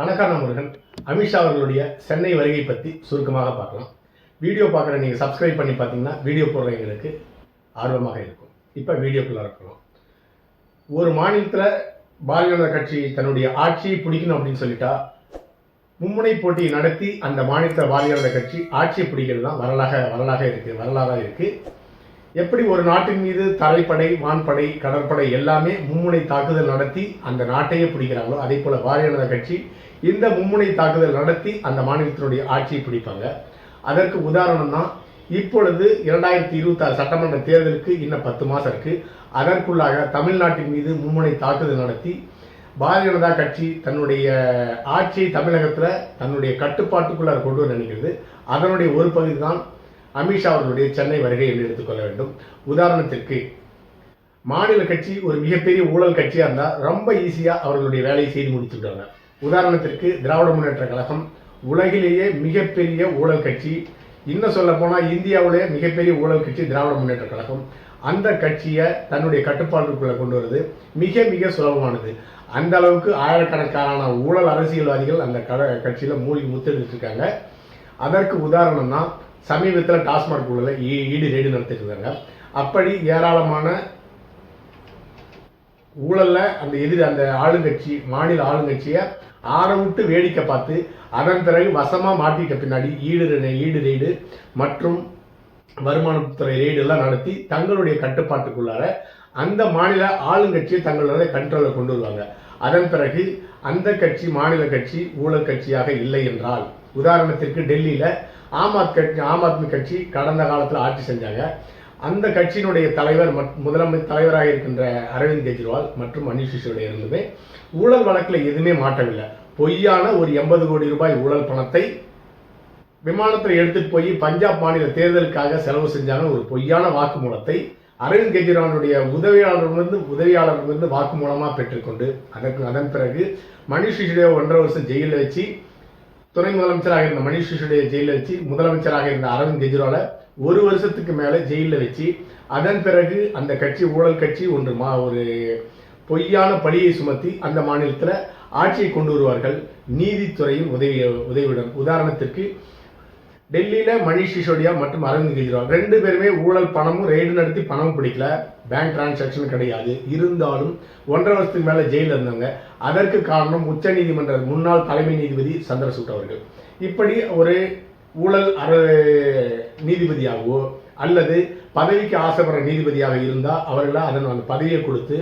வணக்கம் முருகன் அமித்ஷா அவர்களுடைய சென்னை வருகை பற்றி சுருக்கமாக பார்க்கலாம். வீடியோ பார்க்குற நீங்கள் சப்ஸ்கிரைப் பண்ணி பார்த்தீங்கன்னா வீடியோ போடுறவங்களுக்கு ஆர்வமாக இருக்கும். இப்போ வீடியோக்குள்ளே இருக்கலாம் ஒரு மாநிலத்தில் பாரதிய ஜனதா கட்சி தன்னுடைய ஆட்சியை பிடிக்கணும் அப்படின்னு சொல்லிட்டா மும்முனை போட்டியை நடத்தி அந்த மாநிலத்தில் பாரதிய ஜனதா கட்சி ஆட்சியை பிடிக்கிறது தான் வரலாக வரலாக இருக்குது வரலாறாக இருக்குது எப்படி ஒரு நாட்டின் மீது தரைப்படை வான்படை கடற்படை எல்லாமே மும்முனை தாக்குதல் நடத்தி அந்த நாட்டையே பிடிக்கிறாங்களோ அதே போல பாரதிய ஜனதா கட்சி இந்த மும்முனை தாக்குதல் நடத்தி அந்த மாநிலத்தினுடைய ஆட்சியை பிடிப்பாங்க. அதற்கு உதாரணம் தான் இப்பொழுது இரண்டாயிரத்தி இருபத்தாறு சட்டமன்ற தேர்தலுக்கு இன்னும் பத்து மாதம் இருக்கு. அதற்குள்ளாக தமிழ்நாட்டின் மீது மும்முனை தாக்குதல் நடத்தி பாரதிய ஜனதா கட்சி தன்னுடைய ஆட்சியை தமிழகத்தில் தன்னுடைய கட்டுப்பாட்டுக்குள்ளார் கொண்டு வர நினைக்கிறது. அதனுடைய ஒரு பகுதி தான் அமித்ஷா அவர்களுடைய சென்னை வருகை என்று எடுத்துக்கொள்ள வேண்டும். உதாரணத்திற்கு மாநில கட்சி ஒரு மிகப்பெரிய ஊழல் கட்சியாக இருந்தால் ரொம்ப ஈஸியாக அவர்களுடைய வேலையை செய்து முடிச்சுட்டாங்க உதாரணத்திற்கு திராவிட முன்னேற்ற கழகம் உலகிலேயே மிகப்பெரிய ஊழல் கட்சி. இன்னும் சொல்ல போனால் இந்தியாவிலேயே மிகப்பெரிய ஊழல் கட்சி திராவிட முன்னேற்ற கழகம். அந்த கட்சியை தன்னுடைய கட்டுப்பாட்டுக்குள்ளே கொண்டு வருது மிக மிக சுலபமானது. அந்த அளவுக்கு ஆயிரக்கணக்கான ஊழல் அரசியல்வாதிகள் அந்த கட கட்சியில் மூழ்கி முத்தெடுத்துட்டு இருக்காங்க. அதற்கு உதாரணம் தான் சமீபத்தில் டாஸ்மாக் உள்ள ஈடு ரெய்டு நடத்திட்டு அப்படி ஏராளமான ஊழலில் அந்த எதிர் அந்த ஆளுங்கட்சி மாநில ஆளுங்கட்சியை ஆற விட்டு வேடிக்கை பார்த்து அதன் பிறகு வசமாக மாட்டிட்ட பின்னாடி ஈடு ஈடு ரெய்டு மற்றும் வருமானத்துறை ரெய்டு எல்லாம் நடத்தி தங்களுடைய கட்டுப்பாட்டுக்குள்ளார அந்த மாநில ஆளுங்கட்சியை தங்களுடைய கண்ட்ரோலில் கொண்டு வருவாங்க. அதன் பிறகு அந்த கட்சி மாநில கட்சி ஊழல் கட்சியாக இல்லை என்றால் உதாரணத்திற்கு டெல்லியில் ஆம் ஆத் கட்சி ஆம் ஆத்மி கட்சி கடந்த காலத்தில் ஆட்சி செஞ்சாங்க. அந்த கட்சியினுடைய தலைவர் முதலமை தலைவராக இருக்கின்ற அரவிந்த் கெஜ்ரிவால் மற்றும் மணிஷ் சிசோடைய இருந்தது. ஊழல் வழக்கில் எதுவுமே மாட்டவில்லை. பொய்யான ஒரு எண்பது கோடி ரூபாய் ஊழல் பணத்தை விமானத்தில் எடுத்துட்டு போய் பஞ்சாப் மாநில தேர்தலுக்காக செலவு செஞ்சாங்க. ஒரு பொய்யான வாக்குமூலத்தை அரவிந்த் கெஜ்ரிவாலுடைய உதவியாளர்களிருந்து உதவியாளர்களிருந்து வாக்குமூலமாக பெற்றுக்கொண்டு அதற்கு அதன் பிறகு மனுஷ் சிசோடியா ஒன்றரை வருஷம் ஜெயிலில் வச்சு துணை முதலமைச்சராக இருந்த மணிஷ் சிசுடைய ஜெயிலில் வச்சு முதலமைச்சராக இருந்த அரவிந்த் கெஜ்ரிவாலை ஒரு வருஷத்துக்கு மேலே ஜெயிலில் வச்சு அதன் பிறகு அந்த கட்சி ஊழல் கட்சி ஒன்று மா ஒரு பொய்யான பழியை சுமத்தி அந்த மாநிலத்தில் ஆட்சியை கொண்டு வருவார்கள். நீதித்துறையும் உதவி உதவியுடன். உதாரணத்திற்கு டெல்லியில் மணிஷ் சிசோடியா மற்றும் அரவிந்த் கெஜ்ரிவால். ரெண்டு பேருமே ஊழல் பணமும் ரெய்டு நடத்தி பணமும் பிடிக்கல. பேங்க் டிரான்சாக்ஷன் கிடையாது. இருந்தாலும் ஒன்றரை வருஷத்துக்கு மேலே ஜெயிலில் இருந்தவங்க. அதற்கு காரணம் உச்ச நீதிமன்ற முன்னாள் தலைமை நீதிபதி சந்திரசூட் அவர்கள். இப்படி ஒரு ஊழல் அற நீதிபதியாகவோ அல்லது பதவிக்கு ஆசைப்படுற நீதிபதியாக இருந்தால் அவர்களை அதன் அந்த பதவியை கொடுத்து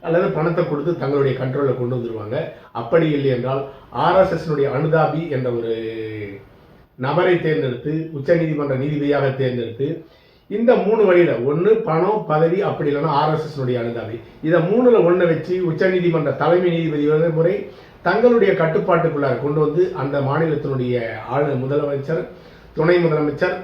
அல்லது பணத்தை கொடுத்து தங்களுடைய கண்ட்ரோலில் கொண்டு வந்துருவாங்க. அப்படி இல்லை என்றால் ஆர்எஸ்எஸ்னுடைய அனுதாபி என்ற ஒரு நபரை தேர்ந்தெடுத்து உச்சநீதிமன்ற நீதிபதியாக தேர்ந்தெடுத்து இந்த மூணு வழியில் ஒன்று பணம் பதவி அப்படி இல்லைன்னா ஆர்எஸ்எஸ்னுடைய அனுதாபி. இதை மூணில் ஒன்றை வச்சு உச்சநீதிமன்ற தலைமை நீதிபதி முறை தங்களுடைய கட்டுப்பாட்டுக்குள்ளாக கொண்டு வந்து அந்த மாநிலத்தினுடைய ஆளு முதலமைச்சர் துணை முதலமைச்சர்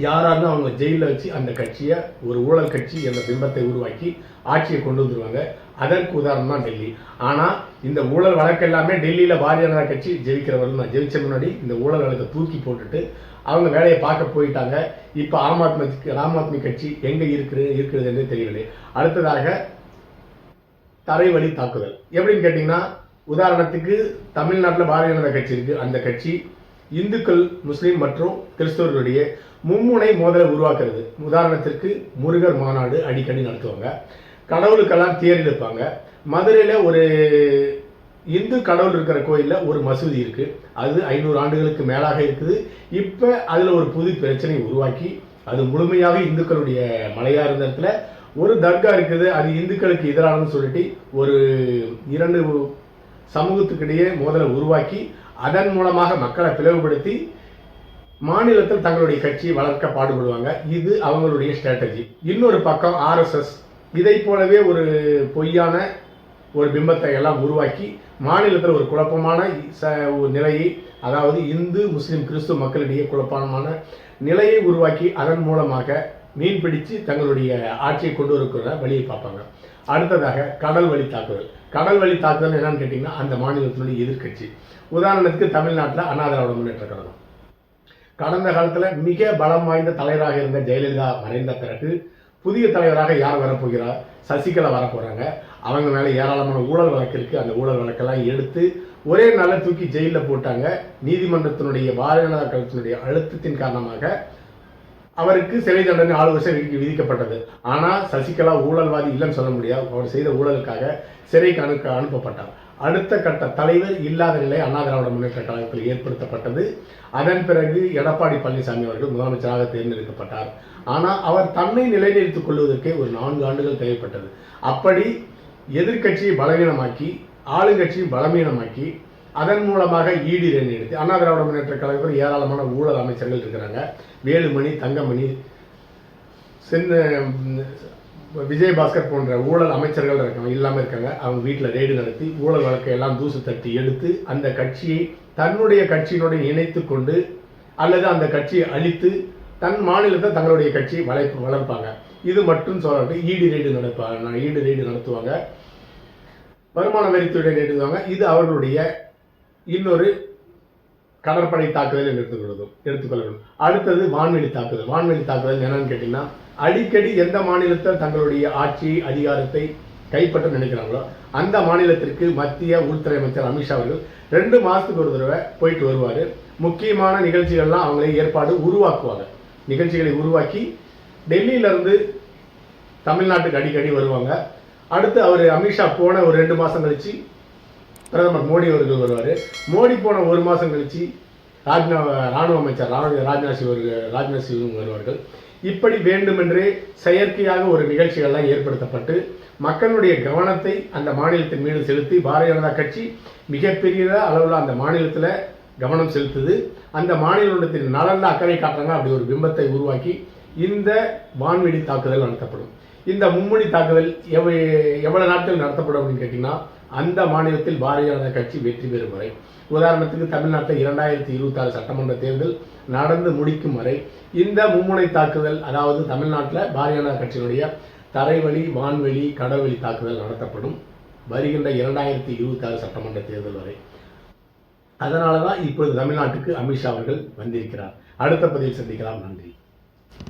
யாராவது அவங்க ஜெயிலில் வச்சு அந்த கட்சியை ஒரு ஊழல் கட்சி என்ற பிம்பத்தை உருவாக்கி ஆட்சியை கொண்டு வந்துருவாங்க. அதற்கு உதாரணம் தான் டெல்லி. ஆனால் இந்த ஊழல் வழக்கு எல்லாமே டெல்லியில் பாரதிய ஜனதா கட்சி ஜெயிக்கிறவர்கள் தான். ஜெயிச்ச முன்னாடி இந்த ஊழல் வழக்கை தூக்கி போட்டுட்டு அவங்க வேலையை பார்க்க போயிட்டாங்க. இப்போ ஆம் ஆத்மி ஆம் ஆத்மி கட்சி எங்கே இருக்குது இருக்கிறது என்று தெரியவில்லை. அடுத்ததாக தரைவழி தாக்குதல். எப்படின்னு கேட்டிங்கன்னா உதாரணத்துக்கு தமிழ்நாட்டில் பாரதிய ஜனதா கட்சி இருக்கு. அந்த கட்சி இந்துக்கள் முஸ்லீம் மற்றும் கிறிஸ்தவர்களுடைய மும்முனை மோதலை உருவாக்குறது. உதாரணத்திற்கு முருகர் மாநாடு அடிக்கடி நடத்துவாங்க. கடவுளுக்கெல்லாம் தேர் எடுப்பாங்க மதுரையில் ஒரு இந்து கடவுள் இருக்கிற கோயிலில் ஒரு மசூதி இருக்குது அது ஐநூறு ஆண்டுகளுக்கு மேலாக இருக்குது. இப்போ அதில் ஒரு புது பிரச்சனை உருவாக்கி அது முழுமையாக இந்துக்களுடைய மலையாக இருந்த இடத்துல ஒரு தர்கா இருக்குது. அது இந்துக்களுக்கு எதிரானு சொல்லிட்டு ஒரு இரண்டு சமூகத்துக்கிடையே மோதலை உருவாக்கி அதன் மூலமாக மக்களை பிளவுபடுத்தி மாநிலத்தில் தங்களுடைய கட்சியை வளர்க்க பாடுபடுவாங்க. இது அவங்களுடைய ஸ்ட்ராட்டஜி இன்னொரு பக்கம் ஆர்எஸ்எஸ் இதை போலவே ஒரு பொய்யான ஒரு பிம்பத்தை எல்லாம் உருவாக்கி மாநிலத்தில் ஒரு குழப்பமான ச- ஒரு நிலையை அதாவது இந்து முஸ்லிம் கிறிஸ்துவ மக்களிடையே குழப்பமான நிலையை உருவாக்கி அதன் மூலமாக மீன் பிடித்து தங்களுடைய ஆட்சியை கொண்டு வருகிற வழியை பார்ப்பாங்க. அடுத்ததாக கடல் வழி தாக்குதல். கடல் வழி தாக்குதல் என்னன்னு கேட்டிங்கன்னா அந்த மாநிலத்தினுடைய எதிர்க்கட்சி. உதாரணத்துக்கு தமிழ்நாட்டில் அண்ணா திராவிட முன்னேற்ற கழகம். கடந்த காலத்தில் மிக பலம் வாய்ந்த தலைவராக இருந்த ஜெயலலிதா மறைந்த பிறகு புதிய தலைவராக யார் வரப்போகிறார் சசிகலா வரப்போகிறாங்க அவங்க மேலே ஏராளமான ஊழல் வழக்கு இருக்குது அந்த ஊழல் வழக்கெல்லாம் எடுத்து ஒரே நாளில் தூக்கி ஜெயிலில் போட்டாங்க. நீதிமன்றத்தினுடைய பாரதிய ஜனதா கழகத்தினுடைய அழுத்தத்தின் காரணமாக அவருக்கு சிறை தண்டனை ஆறு வருஷம் விதிக்கப்பட்டது. ஆனால் சசிகலா ஊழல்வாதி இல்லைன்னு சொல்ல முடியாது. அவர் செய்த ஊழலுக்காக சிறைக்கு அனுப்ப அனுப்பப்பட்டார். அடுத்த கட்ட தலைவர் இல்லாத நிலை அண்ணா திராவிட முன்னேற்ற கழகத்தில் ஏற்படுத்தப்பட்டது. அதன் பிறகு எடப்பாடி பழனிசாமி அவர்கள் முதலமைச்சராக தேர்ந்தெடுக்கப்பட்டார். ஆனால் அவர் தன்னை நிலைநிறுத்திக் கொள்வதற்கே ஒரு நான்கு ஆண்டுகள் தேவைப்பட்டது. அப்படி எதிர்க்கட்சியை பலவீனமாக்கி ஆளுங்கட்சியை பலவீனமாக்கி அதன் மூலமாக ஈடு எண்ணி எடுத்து அண்ணா திராவிட முன்னேற்ற கழகத்தில் ஏராளமான ஊழல் அமைச்சர்கள் இருக்கிறாங்க. வேலுமணி தங்கமணி சென்ன விஜயபாஸ்கர் போன்ற ஊழல் அமைச்சர்கள் இருக்காங்க இல்லாமல் இருக்காங்க. அவங்க வீட்டில் ரெய்டு நடத்தி ஊழல் வழக்கை எல்லாம் தூசு தட்டி எடுத்து அந்த கட்சியை தன்னுடைய கட்சியினுடன் இணைத்து கொண்டு அல்லது அந்த கட்சியை அழித்து தன் மாநிலத்தை தங்களுடைய கட்சியை வளை வளர்ப்பாங்க. இது மட்டும் சொல்லிட்டு ஈடு ரெய்டு நடப்பாங்க. ஈடு ரெய்டு நடத்துவாங்க. வருமான வரித்துறை எடுத்துவாங்க இது அவர்களுடைய இன்னொரு கடற்படை தாக்குதல் என்று எடுத்துக்கொள்ளணும் எடுத்துக்கொள்ள வேண்டும் அடுத்தது வான்வெளி தாக்குதல். வான்வெளி தாக்குதல் என்னன்னு கேட்டிங்கன்னா அடிக்கடி எந்த மாநிலத்தில் தங்களுடைய ஆட்சி அதிகாரத்தை கைப்பற்ற நினைக்கிறாங்களோ அந்த மாநிலத்திற்கு மத்திய உள்துறை அமைச்சர் அமித்ஷா அவர்கள் ரெண்டு மாதத்துக்கு ஒரு தடவை போயிட்டு வருவார். முக்கியமான நிகழ்ச்சிகள்லாம் அவங்களே ஏற்பாடு உருவாக்குவாங்க. நிகழ்ச்சிகளை உருவாக்கி டெல்லியிலேருந்து தமிழ்நாட்டுக்கு அடிக்கடி வருவாங்க. அடுத்து அவர் அமித்ஷா போன ஒரு ரெண்டு மாதம் கழித்து பிரதமர் மோடி அவர்கள் வருவார். மோடி போன ஒரு மாதம் கழிச்சு ராஜ்நா ராணுவ அமைச்சர் ராணுவ ராஜ்நாத் சிங் ராஜ்நாத் சிங் வருவார்கள். இப்படி வேண்டுமென்றே செயற்கையாக ஒரு நிகழ்ச்சிகள்லாம் ஏற்படுத்தப்பட்டு மக்களுடைய கவனத்தை அந்த மாநிலத்தின் மீது செலுத்தி பாரதிய ஜனதா கட்சி மிகப்பெரிய அளவில் அந்த மாநிலத்தில் கவனம் செலுத்துது. அந்த மாநிலத்தின் நலன்ல அக்கறை காட்டுறாங்க அப்படி ஒரு பிம்பத்தை உருவாக்கி இந்த வான்வெடி தாக்குதல் நடத்தப்படும். இந்த மும்முடி தாக்குதல் எவ் எவ்வளவு நாட்கள் நடத்தப்படும் அப்படின்னு கேட்டீங்கன்னா அந்த மாநிலத்தில் பாரதிய ஜனதா கட்சி வெற்றி பெறும் வரை. உதாரணத்துக்கு தமிழ்நாட்டில் இரண்டாயிரத்தி இருபத்தி ஆறு சட்டமன்ற தேர்தல் நடந்து முடிக்கும் வரை இந்த மும்முனை தாக்குதல் அதாவது தமிழ்நாட்டில் பாரதிய ஜனதா கட்சியினுடைய தரைவழி வான்வெளி கடல்வழி தாக்குதல் நடத்தப்படும் வருகின்ற இரண்டாயிரத்தி இருபத்தி ஆறு சட்டமன்ற தேர்தல் வரை. அதனால தான் இப்பொழுது தமிழ்நாட்டுக்கு அமித்ஷா அவர்கள் வந்திருக்கிறார். அடுத்த பதிவில் சந்திக்கலாம். நன்றி.